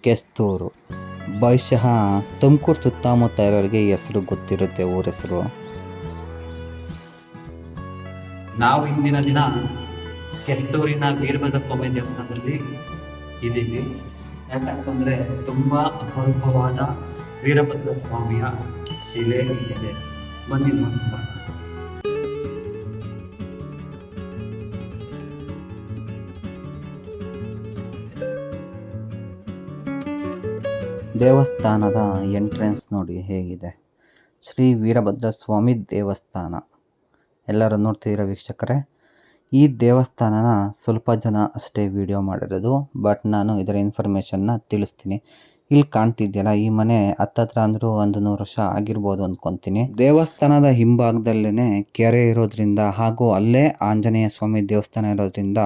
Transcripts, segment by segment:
ಕೆಸ್ತೂರು. ಬಹುಶಃ ತುಮಕೂರು ಸುತ್ತಮುತ್ತ ಇರೋರಿಗೆ ಹೆಸರು ಗೊತ್ತಿರುತ್ತೆ ಊರ ಹೆಸರು. ನಾವು ಇಂದಿನ ದಿನ ಕೆಸ್ತೂರಿನ ವೀರಭದ್ರ ಸ್ವಾಮಿ ದೇವಸ್ಥಾನದಲ್ಲಿ ಇದ್ದೀವಿ. ಯಾಕಂತಂದ್ರೆ ತುಂಬಾ ಅಪರೂಪವಾದ ವೀರಭದ್ರ ಸ್ವಾಮಿಯ ಶಿಲೆ ಇದೆ. ಬನ್ನಿ ದೇವಸ್ಥಾನದ ಎಂಟ್ರೆನ್ಸ್ ನೋಡಿ ಹೇಗಿದೆ. ಶ್ರೀ ವೀರಭದ್ರ ಸ್ವಾಮಿ ದೇವಸ್ಥಾನ. ಎಲ್ಲರೂ ನೋಡ್ತಿದ್ದೀರಾ ವೀಕ್ಷಕರೇ? ಈ ದೇವಸ್ಥಾನನ ಸ್ವಲ್ಪ ಜನ ಅಷ್ಟೇ ವಿಡಿಯೋ ಮಾಡಿರೋದು ಬಟ್ ನಾನು ಇದರ ಇನ್ಫಾರ್ಮೇಷನ್ನ ತಿಳಿಸ್ತೀನಿ. ಇಲ್ಲಿ ಕಾಣ್ತಿದ್ಯಲ್ಲ ಈ ಮನೆ ಹತ್ತತ್ರ ಅಂದರೂ ಒಂದು ನೂರು ವರ್ಷ ಆಗಿರ್ಬೋದು ಅಂದ್ಕೊತೀನಿ ದೇವಸ್ಥಾನದ ಹಿಂಭಾಗದಲ್ಲೇ ಕೆರೆ ಇರೋದ್ರಿಂದ ಹಾಗೂ ಅಲ್ಲೇ ಆಂಜನೇಯ ಸ್ವಾಮಿ ದೇವಸ್ಥಾನ ಇರೋದ್ರಿಂದ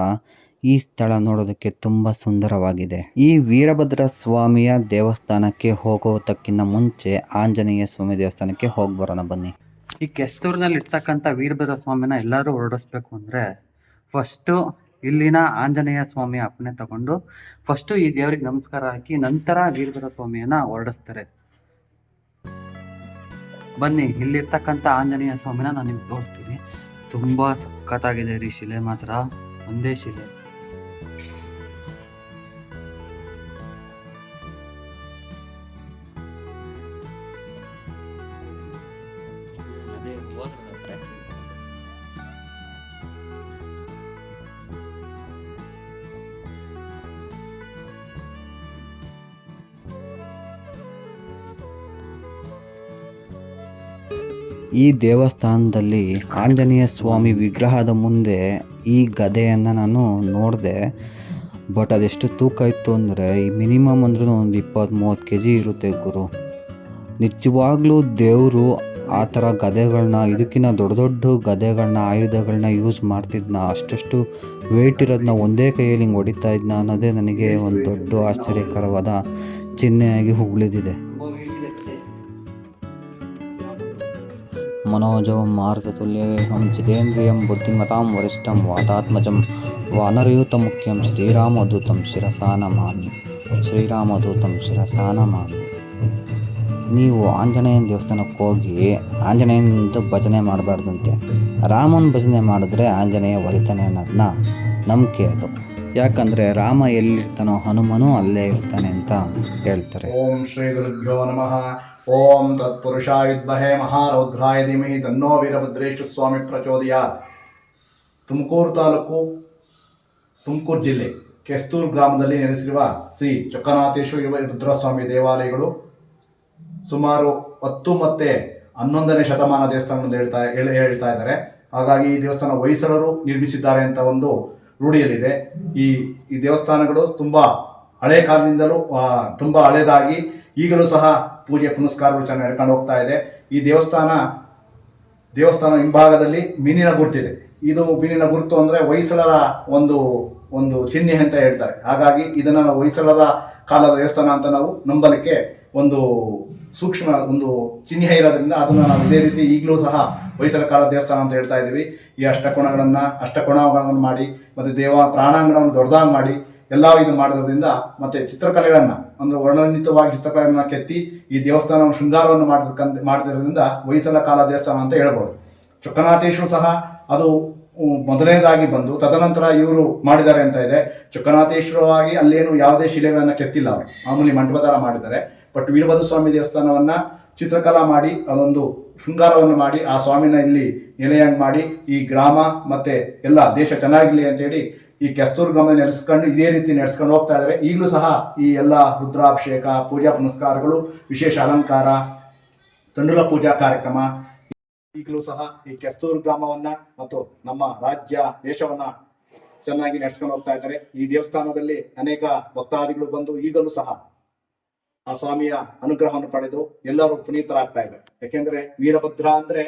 ಈ ಸ್ಥಳ ನೋಡೋದಕ್ಕೆ ತುಂಬಾ ಸುಂದರವಾಗಿದೆ. ಈ ವೀರಭದ್ರ ಸ್ವಾಮಿಯ ದೇವಸ್ಥಾನಕ್ಕೆ ಹೋಗೋದಕ್ಕಿಂತ ಮುಂಚೆ ಆಂಜನೇಯ ಸ್ವಾಮಿ ದೇವಸ್ಥಾನಕ್ಕೆ ಹೋಗಿ ಬರೋಣ ಬನ್ನಿ. ಈ ಕೆಸ್ತೂರಿನಲ್ಲಿ ಇರ್ತಕ್ಕಂಥ ವೀರಭದ್ರ ಸ್ವಾಮಿನ ಎಲ್ಲರೂ ಹೊರಡಿಸ್ಬೇಕು ಅಂದ್ರೆ ಫಸ್ಟು ಇಲ್ಲಿನ ಆಂಜನೇಯ ಸ್ವಾಮಿ ಅಪ್ಪನೆ ತಗೊಂಡು ಫಸ್ಟು ಈ ದೇವರಿಗೆ ನಮಸ್ಕಾರ ಹಾಕಿ ನಂತರ ವೀರಭದ್ರ ಸ್ವಾಮಿಯನ್ನ ಹೊರಡಿಸ್ತಾರೆ. ಬನ್ನಿ, ಇಲ್ಲಿರ್ತಕ್ಕಂಥ ಆಂಜನೇಯ ಸ್ವಾಮಿನ ನಾನು ನಿಮ್ಗೆ ತೋರಿಸ್ತೀನಿ. ತುಂಬಾ ಸಖತ್ತಾಗಿದೆ ರೀ ಶಿಲೆ ಮಾತ್ರ. ಒಂದೇ ಶಿಲೆ. ಈ ದೇವಸ್ಥಾನದಲ್ಲಿ ಆಂಜನೇಯ ಸ್ವಾಮಿ ವಿಗ್ರಹದ ಮುಂದೆ ಈ ಗದೆಯನ್ನು ನಾನು ನೋಡಿದೆ. ಬಟ್ ಅದೆಷ್ಟು ತೂಕ ಇತ್ತು ಅಂದರೆ ಈ ಮಿನಿಮಮ್ ಅಂದ್ರೂ ಒಂದು ಇಪ್ಪತ್ತು ಮೂವತ್ತು ಕೆ ಜಿ ಇರುತ್ತೆ ಗುರು. ನಿಜವಾಗ್ಲೂ ದೇವರು ಆ ಥರ ಗದೆಗಳನ್ನ ಇದಕ್ಕಿಂತ ದೊಡ್ಡ ದೊಡ್ಡ ಗದೆಗಳನ್ನ ಆಯುಧಗಳನ್ನ ಯೂಸ್ ಮಾಡ್ತಿದ್ನ, ಅಷ್ಟಷ್ಟು ವೆಯ್ಟ್ ಇರೋದನ್ನ ಒಂದೇ ಕೈಯಲ್ಲಿ ಹಿಂಗೆ ಹೊಡಿತಾ ಇದ್ನ ಅನ್ನೋದೇ ನನಗೆ ಒಂದು ದೊಡ್ಡ ಆಶ್ಚರ್ಯಕರವಾದ ಚಿಹ್ನೆಯಾಗಿ ಉಳಿದಿದೆ मनोजवं मारुततुल्यवेगं जितेन्द्रियं बुद्धिमतां वरिष्ठं वातात्मजं वानरयूतमुख्यं श्रीरामदूतं ಶಿರಸಾ ನಮಾಮಿ ಶ್ರೀರಾಮದೂತಂ ಶಿರಸಾ ನಮಾಮಿ ನೀವು ಆಂಜನೇಯನ ದೇವಸ್ಥಾನಕ್ಕೆ ಹೋಗಿ ಆಂಜನೇಯನದು ಭಜನೆ ಮಾಡಬಾರ್ದಂತೆ ರಾಮನ ಭಜನೆ ಮಾಡಿದ್ರೆ ಆಂಜನೇಯ ಒಲಿತಾನೆ ಅನ್ನೋದನ್ನ ನಂಬಿಕೆ ಅದು ಯಾಕಂದರೆ ರಾಮ ಎಲ್ಲಿರ್ತಾನೋ ಹನುಮನು ಅಲ್ಲೇ ಇರ್ತಾನೆ ಅಂತ ಹೇಳ್ತಾರೆ. ಓಂ ಶ್ರೀ ಗುರುಭ್ಯೋ ನಮಃ. ಓಂ ತತ್ಪುರುಷಾಯ ವಿದ್ಮಹೇ ಮಹಾರೌದ್ರಾಯ ಧೀಮಹಿ ತನ್ನೋ ವೀರಭದ್ರೇಶ್ವರ ಸ್ವಾಮಿ ಪ್ರಚೋದಯಾತ್. ತುಮಕೂರು ತಾಲೂಕು, ತುಮಕೂರು ಜಿಲ್ಲೆ, ಕೆಸ್ತೂರು ಗ್ರಾಮದಲ್ಲಿ ನೆಲೆಸಿರುವ ಶ್ರೀ ಚೊಕ್ಕನಾಥೇಶ್ವರ ರುದ್ರಸ್ವಾಮಿ ದೇವಾಲಯಗಳು ಸುಮಾರು ಹತ್ತು ಮತ್ತೆ ಹನ್ನೊಂದನೇ ಶತಮಾನ ದೇವಸ್ಥಾನ ಹೇಳ್ತಾ, ಹೇಳಿ, ಹೇಳ್ತಾ ಇದ್ದಾರೆ. ಹಾಗಾಗಿ ಈ ದೇವಸ್ಥಾನ ಹೊಯ್ಸಳರು ನಿರ್ಮಿಸಿದ್ದಾರೆ ಅಂತ ಒಂದು ರೂಢಿಯಲ್ಲಿದೆ. ಈ ಈ ದೇವಸ್ಥಾನಗಳು ತುಂಬಾ ಹಳೆ ಕಾಲದಿಂದಲೂ ತುಂಬ ಹಳೇದಾಗಿ ಈಗಲೂ ಸಹ ಪೂಜೆ ಪುನಸ್ಕಾರಗಳು ಚೆನ್ನಾಗಿ ನಡ್ಕೊಂಡು ಹೋಗ್ತಾ ಇದೆ. ಈ ದೇವಸ್ಥಾನ ದೇವಸ್ಥಾನ ಹಿಂಭಾಗದಲ್ಲಿ ಮೀನಿನ ಗುರುತಿದೆ ಇದು. ಮೀನಿನ ಗುರುತು ಅಂದ್ರೆ ಹೊಯ್ಸಳರ ಒಂದು ಒಂದು ಚಿಹ್ನೆ ಅಂತ ಹೇಳ್ತಾರೆ. ಹಾಗಾಗಿ ಇದನ್ನ ನಾವು ಹೊಯ್ಸಳರ ಕಾಲದ ದೇವಸ್ಥಾನ ಅಂತ ನಾವು ನಂಬಲಿಕ್ಕೆ ಒಂದು ಸೂಕ್ಷ್ಮ, ಒಂದು ಚಿಹ್ನೆ ಇರೋದ್ರಿಂದ ಅದನ್ನ ನಾವು ಇದೇ ರೀತಿ ಈಗಲೂ ಸಹ ಹೊಯ್ಸಳ ಕಾಲದ ದೇವಸ್ಥಾನ ಅಂತ ಹೇಳ್ತಾ ಇದ್ದೀವಿ. ಈ ಅಷ್ಟಕೋಣಗಳನ್ನು ಅಷ್ಟಕೋಣಗಳನ್ನು ಮಾಡಿ ಮತ್ತೆ ದೇವ ಪ್ರಾಣಾಂಗಣವನ್ನು ದೊಡ್ಡದಾಗಿ ಮಾಡಿ ಎಲ್ಲ ಇದು ಮಾಡೋದ್ರಿಂದ ಮತ್ತೆ ಚಿತ್ರಕಲೆಗಳನ್ನು, ಅಂದ್ರೆ ವರ್ಣನಿತವಾಗಿ ಚಿತ್ರಕಲೆಯನ್ನು ಕೆತ್ತಿ ಈ ದೇವಸ್ಥಾನವನ್ನು ಶೃಂಗಾರವನ್ನು ಮಾಡಿದ ಮಾಡಿದ್ರಿಂದ ಹೊಯ್ಸಳ ಕಾಲ ದೇವಸ್ಥಾನ ಅಂತ ಹೇಳ್ಬೋದು. ಚೊಕ್ಕನಾಥೇಶ್ವರ ಸಹ ಅದು ಮೊದಲನೇದಾಗಿ ಬಂದು ತದನಂತರ ಇವರು ಮಾಡಿದ್ದಾರೆ ಅಂತ ಇದೆ. ಚೊಕ್ಕನಾಥೇಶ್ವರವಾಗಿ ಅಲ್ಲೇನು ಯಾವುದೇ ಶಿಲೆಗಳನ್ನು ಕೆತ್ತಿಲ್ಲ ಅವರು. ಮಾಮೂಲಿ ಮಂಟಪದಾರ ಮಾಡಿದ್ದಾರೆ. ಬಟ್ ವೀರಭದ್ರ ಸ್ವಾಮಿ ದೇವಸ್ಥಾನವನ್ನ ಚಿತ್ರಕಲಾ ಮಾಡಿ ಅದೊಂದು ಶೃಂಗಾರವನ್ನು ಮಾಡಿ ಆ ಸ್ವಾಮಿನ ಇಲ್ಲಿ ನೆಲೆಯಾಗಿ ಮಾಡಿ ಈ ಗ್ರಾಮ ಮತ್ತೆ ಎಲ್ಲ ದೇಶ ಚೆನ್ನಾಗಿರ್ಲಿ ಅಂತೇಳಿ ಈ ಕೆಸ್ತೂರು ಗ್ರಾಮ ನೆಲೆಸ್ಕೊಂಡು ಇದೇ ರೀತಿ ನಡೆಸ್ಕೊಂಡು ಹೋಗ್ತಾ ಇದ್ದಾರೆ. ಈಗಲೂ ಸಹ ಈ ಎಲ್ಲ ರುದ್ರಾಭಿಷೇಕ, ಪೂಜಾ ಪುನಸ್ಕಾರಗಳು, ವಿಶೇಷ ಅಲಂಕಾರ ತಂಡುಲ ಪೂಜಾ ಕಾರ್ಯಕ್ರಮ, ಈಗಲೂ ಸಹ ಈ ಕೆಸ್ತೂರು ಗ್ರಾಮವನ್ನ ಮತ್ತು ನಮ್ಮ ರಾಜ್ಯ ದೇಶವನ್ನ ಚೆನ್ನಾಗಿ ನಡೆಸ್ಕೊಂಡು ಹೋಗ್ತಾ ಇದ್ದಾರೆ. ಈ ದೇವಸ್ಥಾನದಲ್ಲಿ ಅನೇಕ ಭಕ್ತಾದಿಗಳು ಬಂದು ಈಗಲೂ ಸಹ ಆ ಸ್ವಾಮಿಯ ಅನುಗ್ರಹವನ್ನು ಪಡೆದು ಎಲ್ಲರೂ ಪುನೀತರಾಗ್ತಾ ಇದ್ದಾರೆ. ಯಾಕೆಂದ್ರೆ ವೀರಭದ್ರ ಅಂದ್ರೆ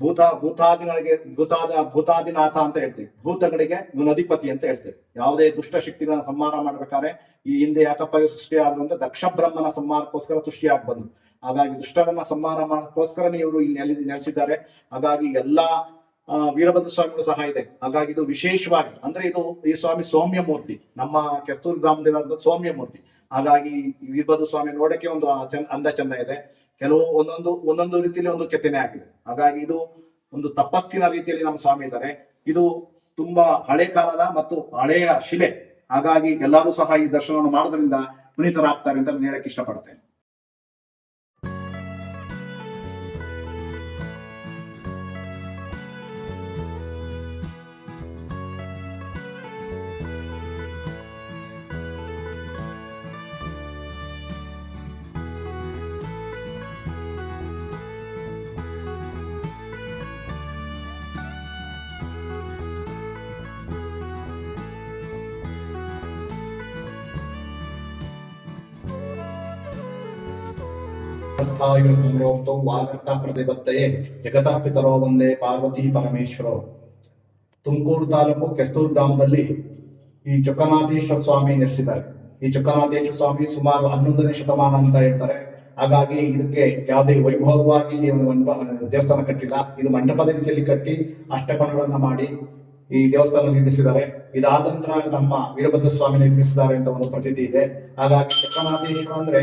ಭೂತ ಭೂತಾದಿನ ಭೂತಾದ, ಭೂತಾದಿನಾಥ ಅಂತ ಹೇಳ್ತೀವಿ. ಭೂತಗಳಿಗೆ ಇವನು ಅಧಿಪತಿ ಅಂತ ಹೇಳ್ತೇವೆ. ಯಾವುದೇ ದುಷ್ಟ ಶಕ್ತಿಗಳನ್ನ ಸಂಹಾರ ಮಾಡ್ಬೇಕಾದ್ರೆ ಈ ಹಿಂದೆ ಯಾಕಪ್ಪ ಇವ್ರು ಸೃಷ್ಟಿ ಆದ್ರು ದಕ್ಷ ಬ್ರಹ್ಮನ ಸಂಹಾರಕ್ಕೋಸ್ಕರ ತುಷ್ಟಿಯಾಗಿ ಬಂದು ಹಾಗಾಗಿ ದುಷ್ಟರನ್ನ ಸಂಹಾರ ಮಾಡೋಕ್ಕೋಸ್ಕರನೇ ಇವರು ಇಲ್ಲಿ ನೆಲೆ, ನೆಲೆಸಿದ್ದಾರೆ. ಹಾಗಾಗಿ ಎಲ್ಲಾ ವೀರಭದ್ರ ಸ್ವಾಮಿಗಳು ಸಹ ಇದೆ. ಹಾಗಾಗಿ ಇದು ವಿಶೇಷವಾಗಿ, ಅಂದ್ರೆ ಇದು ಈ ಸ್ವಾಮಿ ಸೌಮ್ಯ ಮೂರ್ತಿ. ನಮ್ಮ ಕೆಸ್ತೂರು ಗ್ರಾಮದಲ್ಲಿ ಸೌಮ್ಯ ಮೂರ್ತಿ. ಹಾಗಾಗಿ ವೀರಭದ್ರ ಸ್ವಾಮಿ ನೋಡಕ್ಕೆ ಒಂದು ಅಂದ ಚಂದ ಇದೆ. ಕೆಲವು ಒಂದೊಂದು ಒಂದೊಂದು ರೀತಿಯಲ್ಲಿ ಒಂದು ಕೆತ್ತನೆ ಆಗಿದೆ. ಹಾಗಾಗಿ ಇದು ಒಂದು ತಪಸ್ಸಿನ ರೀತಿಯಲ್ಲಿ ನಮ್ಮ ಸ್ವಾಮಿ ಇದ್ದಾರೆ. ಇದು ತುಂಬಾ ಹಳೆ ಕಾಲದ ಮತ್ತು ಹಳೆಯ ಶಿಲೆ. ಹಾಗಾಗಿ ಎಲ್ಲರೂ ಸಹ ಈ ದರ್ಶನವನ್ನು ಮಾಡೋದ್ರಿಂದ ಪುನೀತರಾಗ್ತಾರೆ ಅಂತ ನಾನು ಹೇಳಕ್ ಇಷ್ಟಪಡ್ತೇನೆ. ಅರ್ಥಾಯುಗ ಸಂರೋಕ್ತೋ ವಾಗರ್ತ ಪ್ರತಿಬದ್ಧಯೇ ಜಗತ ಪಿತರೋ ಒಂದೇ ಪಾರ್ವತಿ ಪರಮೇಶ್ವರೋ. ತುಮಕೂರು ತಾಲೂಕು ಕೆಸ್ತೂರು ಗ್ರಾಮದಲ್ಲಿ ಈ ಚೊಕ್ಕನಾಥೇಶ್ವರ ಸ್ವಾಮಿ ನೆಲೆಸಿದ್ದಾರೆ. ಈ ಚೊಕ್ಕನಾಥೇಶ್ವರ ಸ್ವಾಮಿ ಸುಮಾರು ಹನ್ನೊಂದನೇ ಶತಮಾನ ಅಂತ ಹೇಳ್ತಾರೆ. ಹಾಗಾಗಿ ಇದಕ್ಕೆ ಯಾವುದೇ ವೈಭವವಾಗಿ ದೇವಸ್ಥಾನ ಕಟ್ಟಿಲ್ಲ. ಇದು ಮಂಟಪದ ರೀತಿಯಲ್ಲಿ ಕಟ್ಟಿ ಅಷ್ಟಕೋಣಗಳನ್ನ ಮಾಡಿ ಈ ದೇವಸ್ಥಾನ ನಿರ್ಮಿಸಿದ್ದಾರೆ. ಇದಾದ ನಂತರ ನಮ್ಮ ವೀರಭದ್ರ ಸ್ವಾಮಿ ನಿರ್ಮಿಸಿದ್ದಾರೆ ಅಂತ ಒಂದು ಪ್ರತೀತಿ ಇದೆ. ಹಾಗಾಗಿ ಚೊಕ್ಕನಾಥೇಶ್ವರ ಅಂದ್ರೆ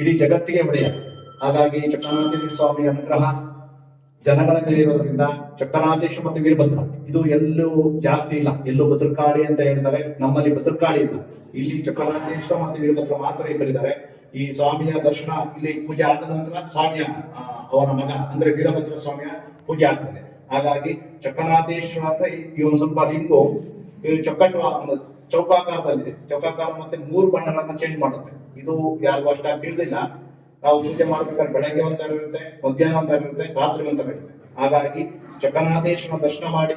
ಇಡೀ ಜಗತ್ತಿಗೆ ಒಡೆಯ. ಹಾಗಾಗಿ ಚಕ್ರನಾಥೇಶ್ವರ ಸ್ವಾಮಿ ಅನುಗ್ರಹ ಜನಗಳ ಮೇಲೆ ಇರೋದ್ರಿಂದ ಚಕ್ರನಾಥೇಶ್ವರ ಮತ್ತು ವೀರಭದ್ರ ಇದು ಎಲ್ಲೂ ಜಾಸ್ತಿ ಇಲ್ಲ. ಎಲ್ಲೂ ಭದ್ರಕಾಳಿ ಅಂತ ಹೇಳ್ತಾರೆ. ನಮ್ಮಲ್ಲಿ ಭದ್ರಕಾಳಿ ಇಲ್ಲ. ಇಲ್ಲಿ ಚಕ್ರನಾಥೇಶ್ವರ ಮತ್ತು ವೀರಭದ್ರ ಮಾತ್ರ ಇಬ್ಬರಿದ್ದಾರೆ ಈ ಸ್ವಾಮಿಯ ದರ್ಶನ, ಇಲ್ಲಿ ಪೂಜೆ ಆದ ನಂತರ ಸ್ವಾಮಿಯ ಅವನ ಮಗ, ಅಂದ್ರೆ ವೀರಭದ್ರ ಸ್ವಾಮಿಯ ಪೂಜೆ ಆಗ್ತದೆ. ಹಾಗಾಗಿ ಚಕ್ರನಾಥೇಶ್ವರ ಅಂದ್ರೆ ಈ ಒಂದು ಸ್ವಲ್ಪ ಲಿಂಗು ಚಕ್ಕಟ್ಟು ಚೊಕ್ಕಟ್ಟು ಒಂದು ಚೌಕಾಕಾರದಲ್ಲಿದೆ ಚೌಕಾಕಾರ ಮತ್ತೆ ಮೂರು ಬಣ್ಣಗಳನ್ನ ಚೇಂಜ್ ಮಾಡುತ್ತೆ. ಇದು ಯಾರಿಗೂ ಅಷ್ಟಾಗಿ ತಿಳಿದಿಲ್ಲ ನಾವು ಪೂಜೆ ಮಾಡ್ಬೇಕಾದ್ರೆ ಬೆಳಗ್ಗೆ ಒಂಥರ ಇರುತ್ತೆ ಮಧ್ಯಾಹ್ನ ಒಂಥರ ಇರುತ್ತೆ ರಾತ್ರಿ ಒಂಥರ ಇರುತ್ತೆ ಹಾಗಾಗಿ ಜಗನ್ನಾಥೇಶ್ವರ ದರ್ಶನ ಮಾಡಿ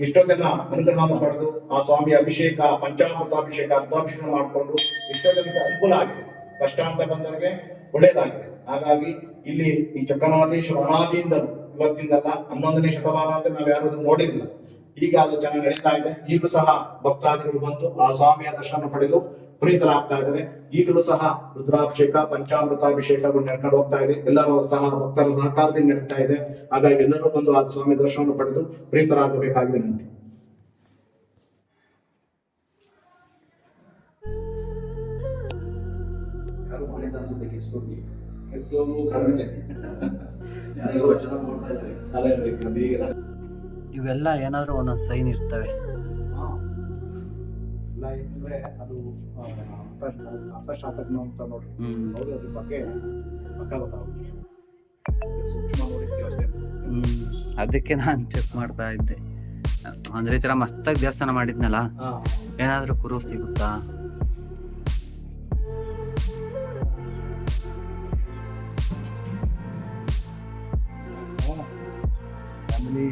ಎಷ್ಟೋ ಜನ ಅನುಗ್ರಹವನ್ನು ಪಡೆದು, ಆ ಸ್ವಾಮಿ ಅಭಿಷೇಕ ಪಂಚಾಮೃತ ಅಭಿಷೇಕ ಅರ್ಧಾಭಿಷೇಕ ಮಾಡಿಕೊಂಡು ಎಷ್ಟೋ ಜನಕ್ಕೆ ಅನುಕೂಲ ಆಗಿದೆ. ಕಷ್ಟ ಅಂತ ಬಂದವರಿಗೆ ಒಳ್ಳೇದಾಗಿದೆ. ಹಾಗಾಗಿ ಇಲ್ಲಿ ಈ ಚಕ್ಕನಾಥೇಶ್ವರ ಅನಾದಿಯಿಂದಲೂ, ಇವತ್ತಿಂದಲ್ಲ ಹನ್ನೊಂದನೇ ಶತಮಾನ ಅಂತ ನಾವು ಯಾರಾದ್ರೂ ನೋಡಿರ್ಲಿಲ್ಲ. ಈಗ ಅದು ಚೆನ್ನಾಗಿ ನಡೀತಾ ಇದೆ. ಈಗಲೂ ಸಹ ಭಕ್ತಾದಿಗಳು ಬಂದು ಆ ಸ್ವಾಮಿಯ ದರ್ಶನ ಪಡೆದು ಪುನೀತರಾಗ್ತಾ ಇದ್ದಾರೆ. ಈಗಲೂ ಸಹ ರುದ್ರಾಭಿಷೇಕ ಪಂಚಾಮೃತಾಭಿಷೇಕಗಳು ನಡ್ಕೊಂಡು ಹೋಗ್ತಾ ಇದೆ. ಎಲ್ಲರೂ ಸಹ ಭಕ್ತರ ಸಹಕಾರದಿಂದ ನಡೀತಾ ಇದೆ. ಹಾಗಾಗಿ ಎಲ್ಲರೂ ಬಂದು ಆ ಸ್ವಾಮಿ ದರ್ಶನವನ್ನು ಪಡೆದು ಪ್ರೀತರಾಗಬೇಕಾಗಿ ವಿನಂತಿ. ಅದೇ ಬೇಕು ಅನ್ಸುತ್ತೆ ಇವೆಲ್ಲ ಏನಾದರೂ ಒಂದೊಂದು ಸೈನ್ ಇರ್ತವೆ. ಅದು ಆ, ಅರ್ಥ ಅರ್ಥಶಾಸ್ತ್ರಜ್ಞ ಅಂತ ನೋಡ್ರಿ. ಹ್ಮ್. ಅದ್ರ ಬಗ್ಗೆ ಪಕ್ಕ ಗೊತ್ತಾಗುತ್ತೆ. ಸೂಕ್ಷ್ಮ ನೋಡಿರ್ತೀವಿ ಅಷ್ಟೇ. ಹ್ಮ್. ಅದಕ್ಕೆ ನಾನು ಚೆಕ್ ಮಾಡ್ತಾ ಇದ್ದೆ. ಅಂದ್ರೆ ಈ ತರ ಮಸ್ತಾಗಿ ದೇವಸ್ಥಾನ ಮಾಡಿದ್ನಲ್ಲ ಏನಾದ್ರೂ ಏನಾದರೂ ಕುರು ಸಿಗುತ್ತಾ? ಫ್ಯಾಮಿಲಿ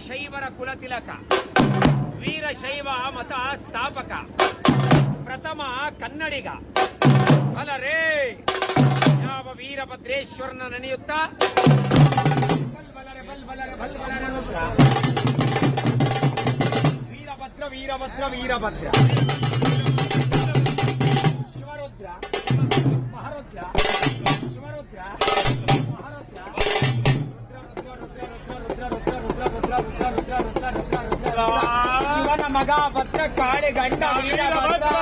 ವೀರಶೈವರ ಕುಲತಿಲಕ ವೀರಶೈವ ಮತ ಸ್ಥಾಪಕ, ಪ್ರಥಮ ಕನ್ನಡಿಗ. ಅಲರೇ ಯಾವ ವೀರಭದ್ರೇಶ್ವರನ ನೆನೆಯುತ್ತಾ. ವೀರಭದ್ರ ವೀರಭದ್ರ ವೀರಭದ್ರ. ಶಿವರುದ್ರ, ಮಹಾರುದ್ರ, ಶಿವರುದ್ರ. ಶಿವನ ಮಗ ಭದ್ರ ಕಾಳಿ ಗಂಡ ವೀರಭದ್ರ